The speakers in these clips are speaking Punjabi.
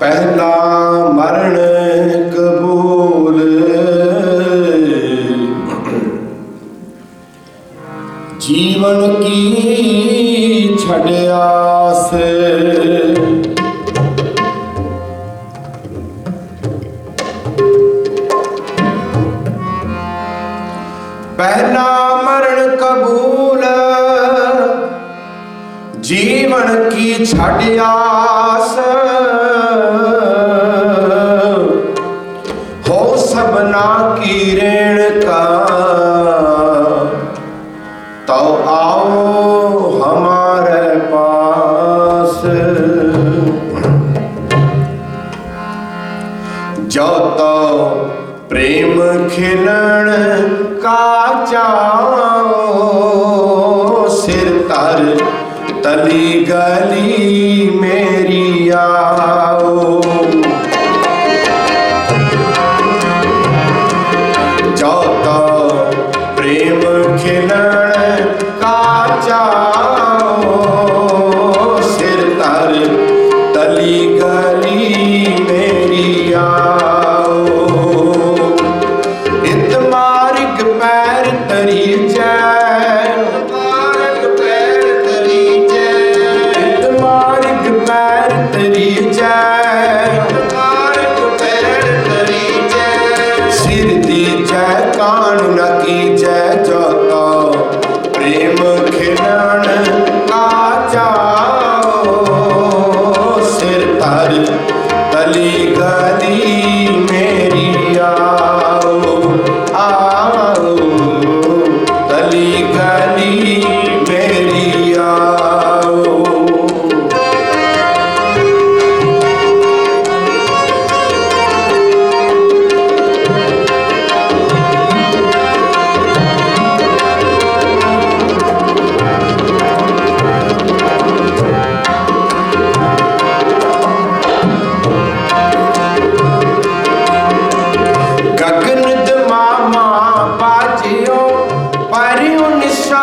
ਪਹਿਲਾ ਮਰਨ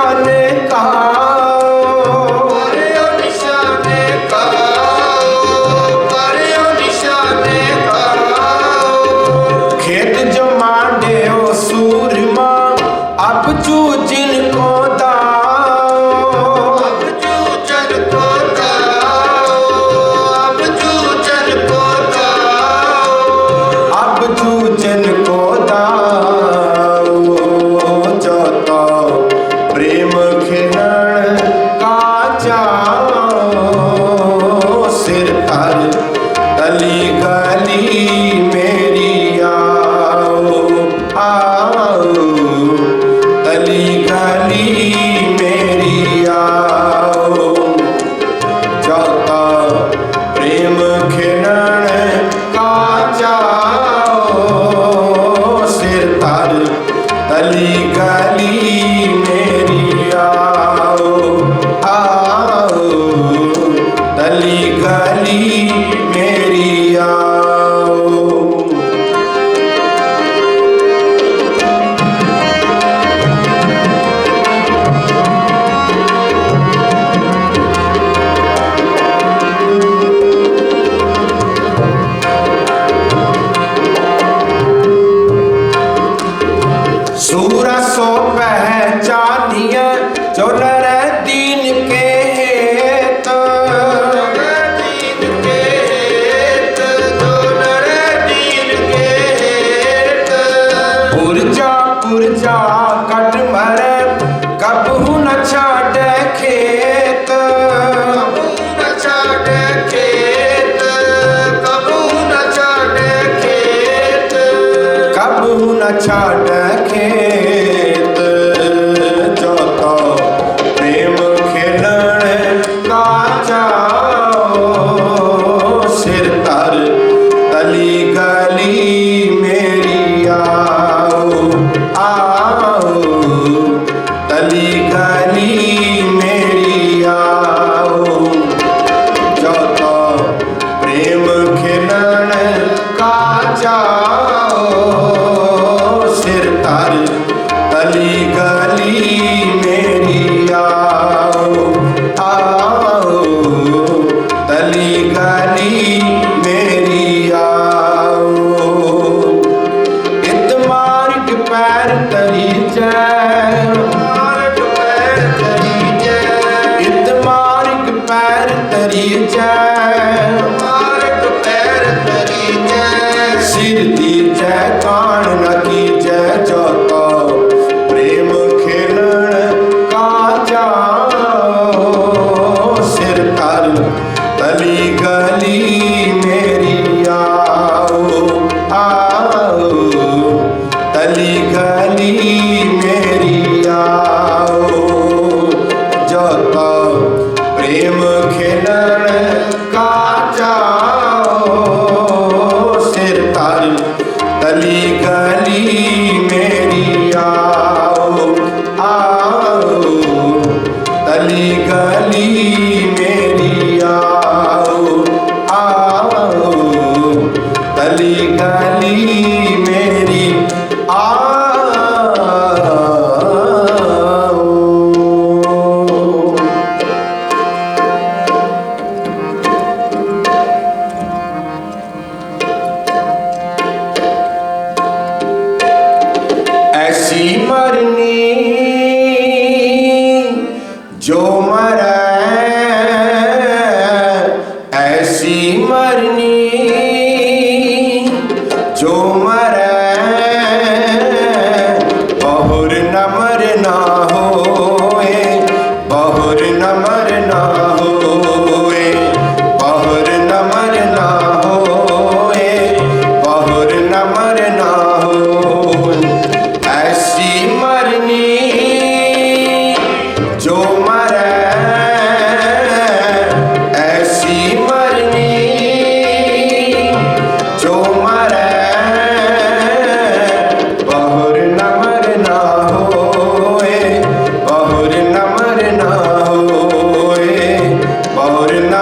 ਜਾਣੇ বাঁচাও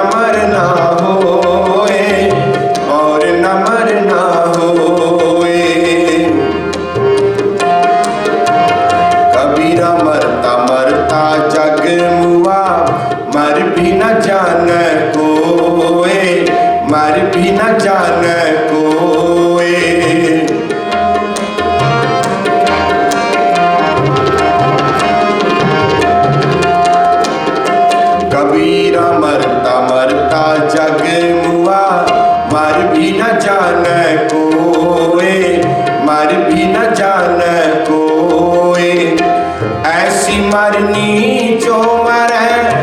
amar el ਵੀ ਨ ਜਾਣੈ ਕੋਏ ਐਸੀ ਮਰਨੀ ਜੋ ਮਰੈ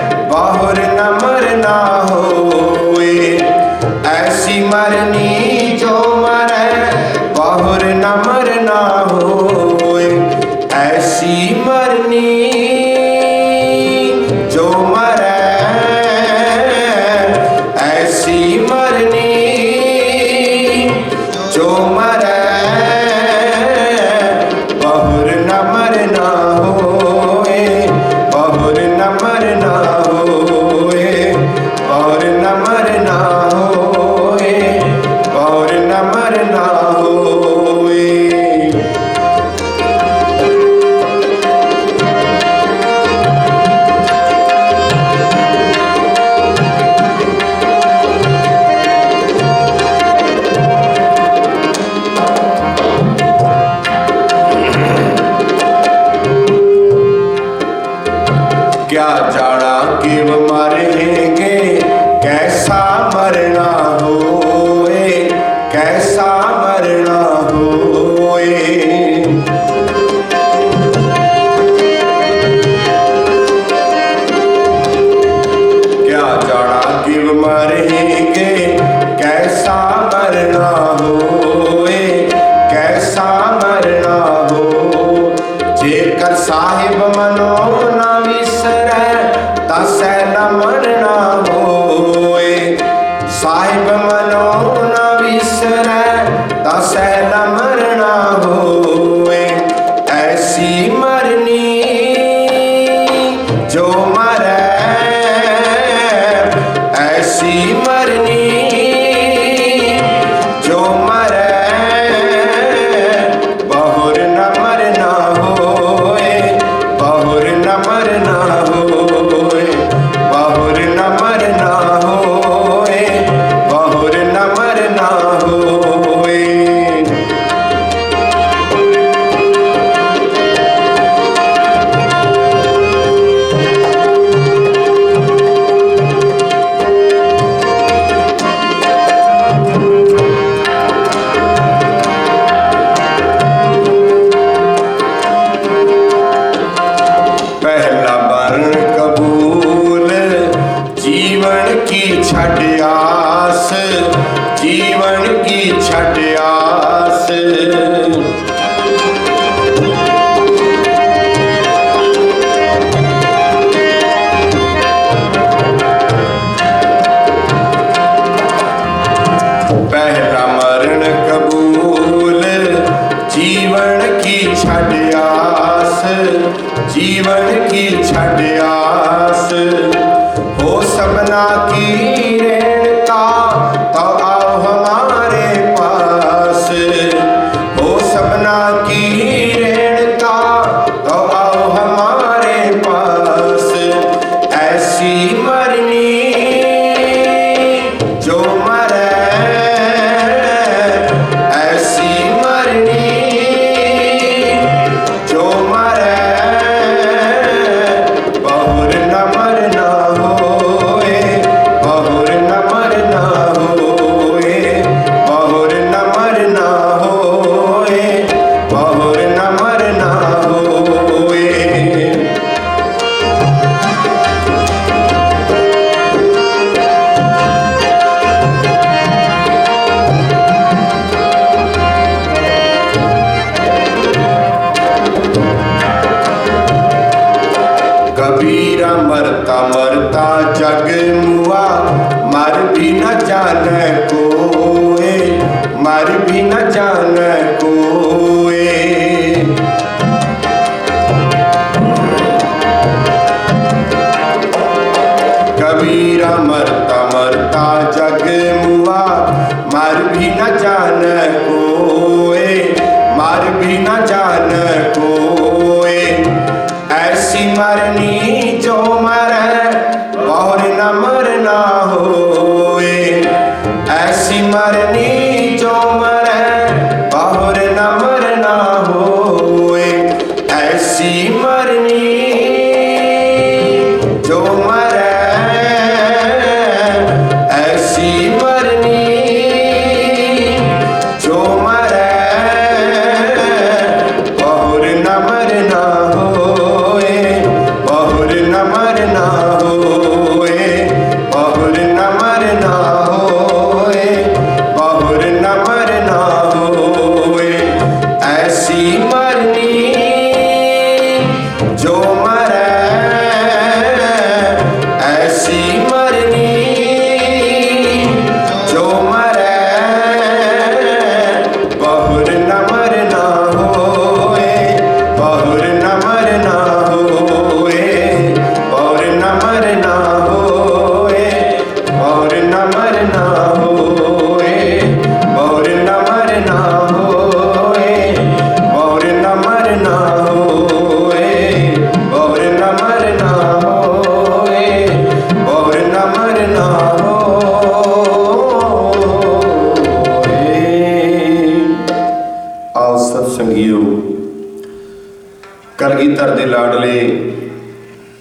ਮਰਣਾ ਹੋ। জমা ਜੀਵਨ ਕੀ ਛੱਡ ਆਸ? ਹੋ ਸਬਨਾ ਕੀ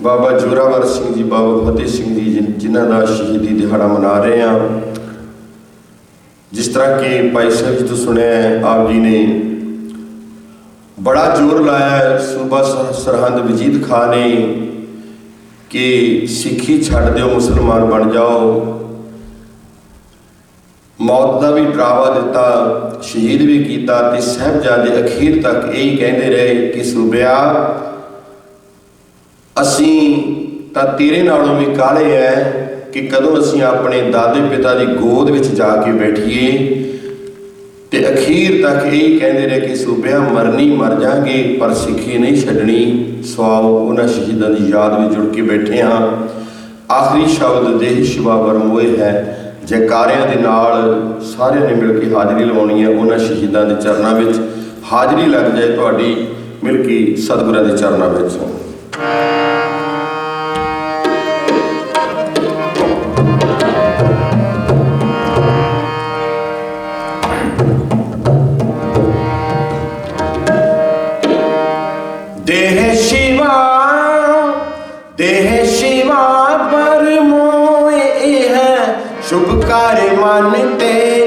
ਬਾਬਾ ਜੋਰਾਵਰ ਸਿੰਘ ਜੀ, ਬਾਬਾ ਫਤਿਹ ਸਿੰਘ ਜੀ ਜਿਨ੍ਹਾਂ ਦਾ ਸ਼ਹੀਦੀ ਦਿਹਾੜਾ ਮਨਾ ਰਹੇ ਆ ਜਿਸ ਤਰ੍ਹਾਂ ਕਿ ਭਾਈ ਸਾਹਿਬ ਜੀ ਤੋਂ ਸੁਣਿਆ ਆਪ ਜੀ ਨੇ ਬੜਾ ਜ਼ੋਰ ਲਾਇਆ ਸੂਬਾ ਸਰਹੰਦ ਵਜੀਦ ਖਾਨ ਨੇ ਕਿ ਸਿੱਖੀ ਛੱਡ ਦਿਓ, ਮੁਸਲਮਾਨ ਬਣ ਜਾਓ। ਮੌਤ ਦਾ ਵੀ ਡਰਾਵਾ ਦਿੱਤਾ, ਸ਼ਹੀਦ ਵੀ ਕੀਤਾ ਤੇ ਸਾਹਿਬਜ਼ਾਦੇ ਅਖੀਰ ਤੱਕ ਇਹੀ ਕਹਿੰਦੇ ਰਹੇ ਕਿ ਸੂਬਿਆ ਅਸੀਂ ਤਾਂ ਤੇਰੇ ਨਾਲੋਂ ਵੀ ਕਾਲੇ ਐ ਕਿ ਕਦੋਂ ਅਸੀਂ ਆਪਣੇ ਦਾਦੇ ਪਿਤਾ ਦੀ ਗੋਦ ਵਿੱਚ ਜਾ ਕੇ ਬੈਠੀਏ। ਤੇ ਅਖੀਰ ਤੱਕ ਇਹੀ ਕਹਿੰਦੇ ਰਹੇ ਕਿ ਸੂਬਿਆਂ ਮਰਨੀ ਮਰ ਜਾਾਂਗੇ, ਪਰ ਸਿੱਖੀ ਨਹੀਂ ਛੱਡਣੀ। ਸਵਾਓ ਉਹਨਾਂ ਸ਼ਹੀਦਾਂ ਦੀ ਯਾਦ ਵਿੱਚ ਜੁੜ ਕੇ ਬੈਠੇ ਹਾਂ। ਆਖਰੀ ਸ਼ਬਦ ਦੇਹ ਸ਼ਿਵਾ ਵਰਮੋਏ ਹੈ। ਜੈਕਾਰਿਆਂ ਦੇ ਨਾਲ ਸਾਰਿਆਂ ਨੇ ਮਿਲ ਕੇ ਹਾਜ਼ਰੀ ਲਵਾਉਣੀ ਹੈ ਉਹਨਾਂ ਸ਼ਹੀਦਾਂ ਦੇ ਚਰਨਾਂ ਵਿੱਚ। ਹਾਜ਼ਰੀ ਲੱਗ ਜਾਏ ਤੁਹਾਡੀ ਮਿਲ ਕੇ ਸਤਿਗੁਰਾਂ ਦੇ ਚਰਨਾਂ ਵਿੱਚ। ਦੇਹ ਸ਼ਿਵਾ ਪਰ ਮੋਏ ਇਹ ਸ਼ੁਭ ਕਾਰਿ ਮਨ ਤੇ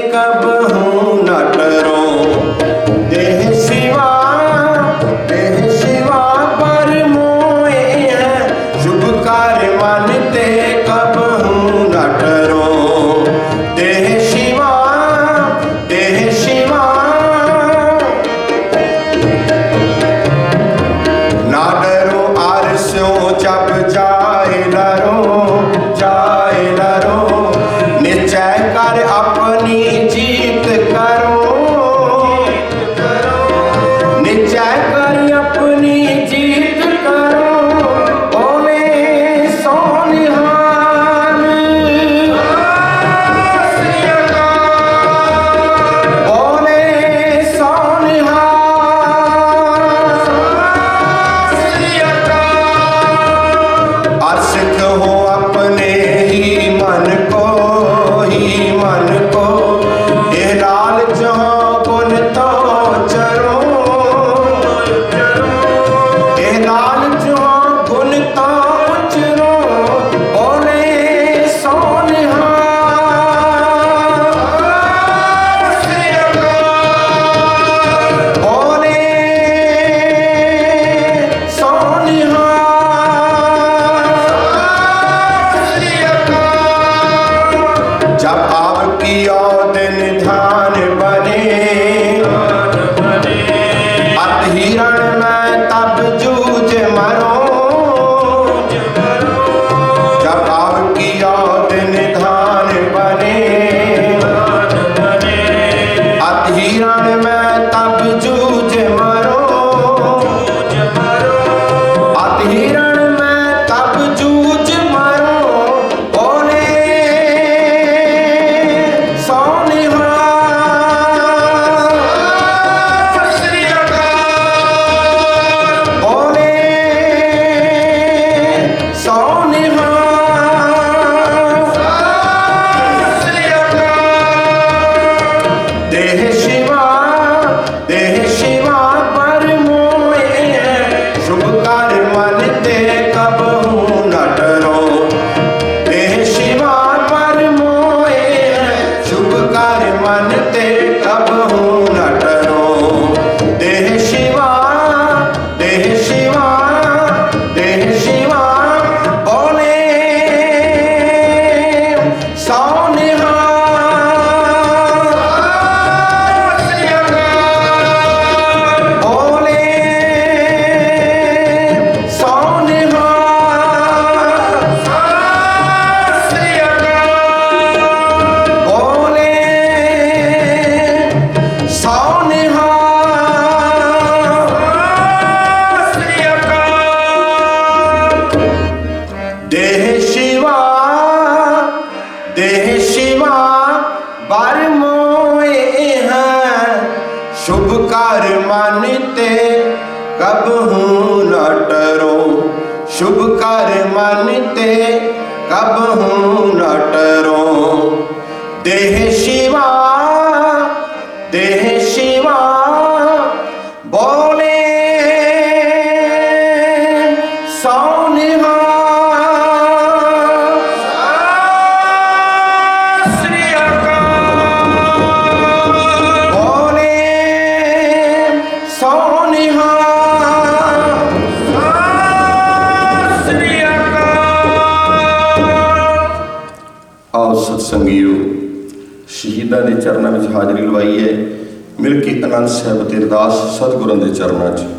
ਆਨੰਦ ਸਾਹਿਬ ਤੇ ਅਰਦਾਸ ਸਤਿਗੁਰਾਂ ਦੇ ਚਰਨਾਂ 'ਚ